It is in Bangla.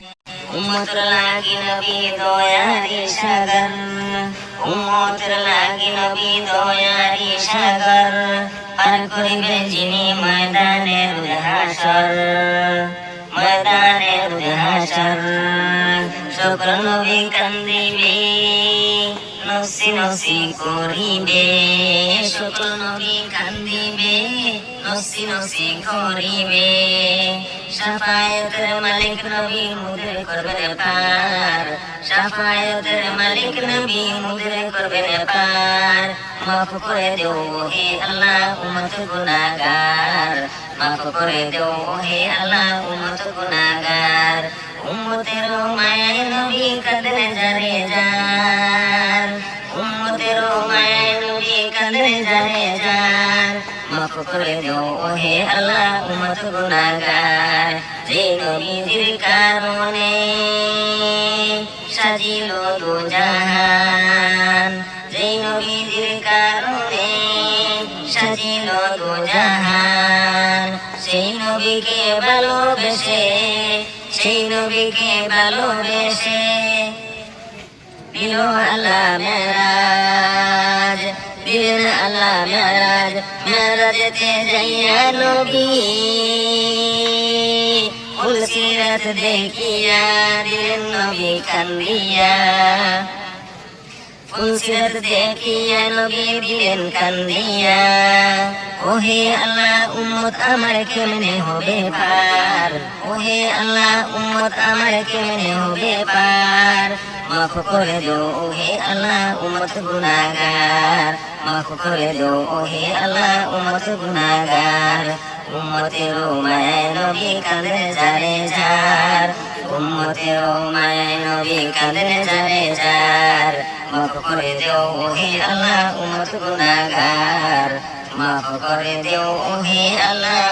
উম্মতের লাগি নবী দয়ারি সাগর উম্মতের লাগি নবী দয়ারি সাগর পার করিবে যিনি ময়দানের হাসর ময়দানের হাসর সকল নবী কান্দিবে, নসি নসি করিবে। সকল নবী কান্দিবে নসি নসি করিবে সাফায়াতের মালিক নবী মুদের করবেন পার সাফায়াতের মালিক নবী মুদের করবেন পার মাফ করে দেও হে আল্লাহ উমত গুনাহগার মাফ করে দেও হে আল্লাহ উমত গুনাহগার উম্মতের মায়ের নবী কাঁদে জারে যার উম্মতের মায়ের নবী কাঁদে জারে যার মাফ করে দেও হে আল্লাহ উম্মত গুনাহগার। যে নবীর কারণে সাজিল দু জাহান। যে নবীর কারণে সাজিল দু জাহান। সেই নবীকে ভালোবেসে, সেই নবীকে ভালোবেসে, দিল আল্লাহ মেরাজ। দিলেন আল্লাহ মেরাজ মেরাজেতে যাইয়া নবী। ফুলসিরাত দেখিয়া দিলেন নবী কান্দিয়া। ফুলসিরাত দেখিয়া নবী দিলেন কান্দিয়া। ওহে আল্লাহ, উম্মত আমার কেমনে হবে পার? ওহে আল্লাহ, উম্মত আমার কেমনে হবে পার? মাফ করে দো ওহে আল্লাহ উম্মত গুনাহগার। মাফ করে দো ওহে আল্লাহ উম্মত গুনাহগার। উম্মতের মায় নবী কাঁদে যারে যার। উম্মতের মায় নবী কাঁদে যারে যার। মাফ করে দেও ওহে আল্লাহ উম্মত গুনাহগার। মাফ করে ওহে আল্লাহ